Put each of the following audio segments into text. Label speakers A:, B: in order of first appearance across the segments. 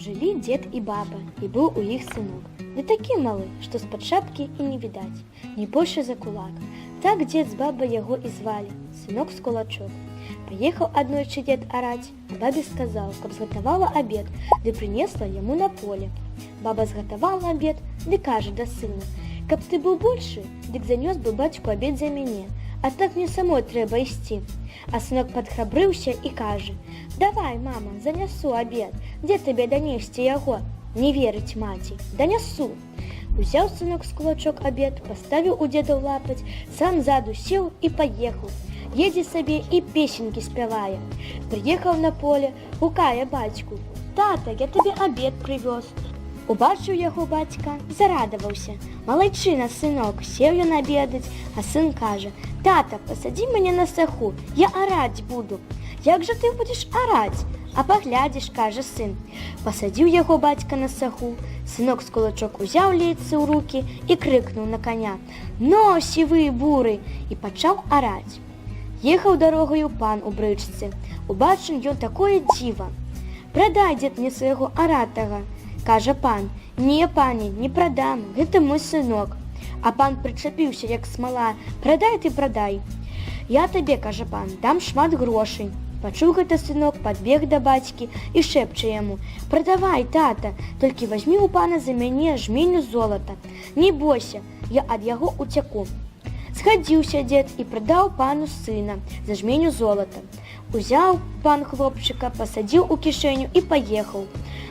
A: Жылі дзед і баба, і быў у іх сынок. Не такі малы, што з-пад шапкі і не відаць, не больше за кулак. Так дзед з бабай яго і звалі, сынок з кулачок. Паехаў аднойчы дзед араць, а бабе сказаў, каб згатавала абед, ды прынесла яму на поле. Баба згатавала абед, ды кажа да сына: « Каб ты быў большы, дык занёс бы бацьку абед за мяне, а так мне самой трэба ісці. А сынок падхрабрыўся і кажа: « Давай, мама, занясу абед, дзе табе данесці яго? Не верыць маці, данясу. Узяў сынок з кулачок абед, паставіў у дзеда ў лапаць, сам ззаду сеў і паехаў. Едзе сабе і песенькі спявае. Прыехаў на поле, гукае бацьку. Тата, я табе абед прывёз. Убачыў яго бацька, зарадаваўся. Малайчына, сынок, сеў ён абедаць, а сын кажа: « Тата, пасадзі мяне на саху, я араць буду. Як жа ты будзеш араць? А паглядзіш, кажа сын. Пасадзіў яго бацька на саху. Сынок з кулачок узяў лейцы ў рукі і крыкнуў на коня: « Но, сівы буры! і пачаў араць. Ехаў дарогаю пан у брычцы. Убачым ён такое дзіва. Прадай дзед мне свайго аратага, кажа пан: « Не, пані, не прадам, гэта мой сынок. А пан прычапіўся, як смала, прадай ты прадай. Я табе, кажа пан, дам шмат грошай. Пачуў гэта сынок, падбег да бацькі і шэпча яму: « Прадавай, тата, толькі вазьмі ў пана за мяне жменю золата. Не бойся, я ад яго уцяку. Згадзіўся дзед і прадаў пану сына за жменю золата. Узяў пан хлопчыка, пасадзіў у кішэню і паехаў.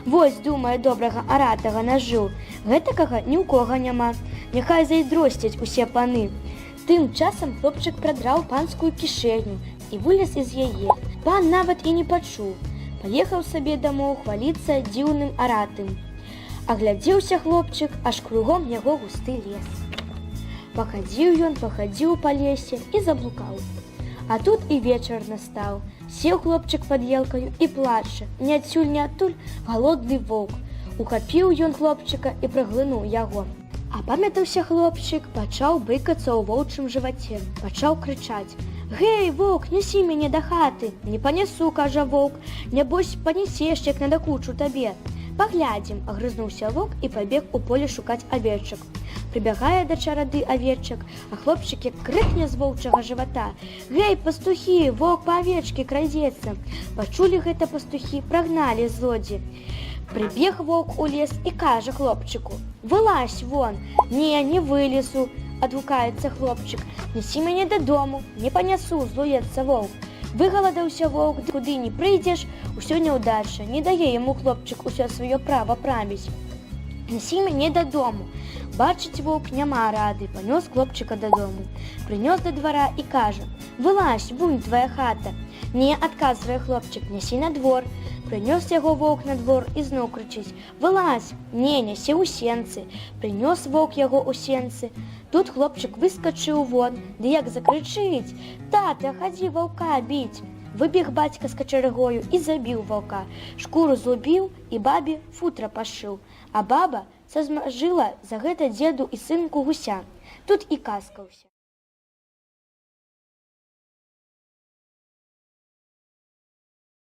A: Вось думае добрага аратага нажыў. Гэтакага ні ў кога няма. Няхай зайздросцяць усе паны. Тым часам хлопчык прадраў панскую кішэню і вылез з яе. Пан нават і не пачуў. Паехаў сабе дамоў хваліцца дзіўным аратым. Аглядзеўся хлопчык, аж кругом яго густы лес. Пахадзіў ён, пахадзіў па лесе і заблукаў. А тут і вечар настаў. Сеў хлопчык пад елкаю і плача, не адсюль не адтуль галодны воўк. Ухапіў ён хлопчыка і праглынуў яго. А памятаўся хлопчык, пачаў быкацца ў воўчым жываце, пачаў крычаць: « Гэй, воўк, нясі мяне да хаты, не панясу, кажа воўк, нябось панясеш, як надакучу табе. Паглядзім, агрызнуўся воўк і пабег у поле шукаць авечак. Прыбягае да чарады авечак, а хлопчык як крыкне з воўчага жывата: « Гэй, пастухі, воўк па авечкі крадзецца. Пачулі гэта пастухі, прагналі злодзі. Прыбег воўк у лес і кажа хлопчыку: « Вылазь вон, не, не вылезу, адгукаецца хлопчык, Нясі мяне дадому, не панясу, злуецца воўк. Выгаладаўся воўк, ды куды не прыйдзеш, усё няўдача, не дае яму хлопчык усё сваё права правіць. Нясі мяне дадому. Бачыць воўк няма рады, панёс хлопчыка дадому. Прынёс да двара і кажа: « Вылазь, вунь твая хата. Не адказвае хлопчык, нясі на двор. Прынёс яго воўк на двор і зноў крычыць: « Вылазь, не, нясі ў сенцы. Прынёс воўк яго ў сенцы. Тут хлопчык выскачыў вон, ды як закрычыць: « Тата, хадзі ваўка біць. Выбег бацька з качаргою і забіў ваўка. Шкуру злубіў і бабе футра пашыў. А баба сазмажыла за гэта дзеду і сынку гуся. Тут і каскаўся.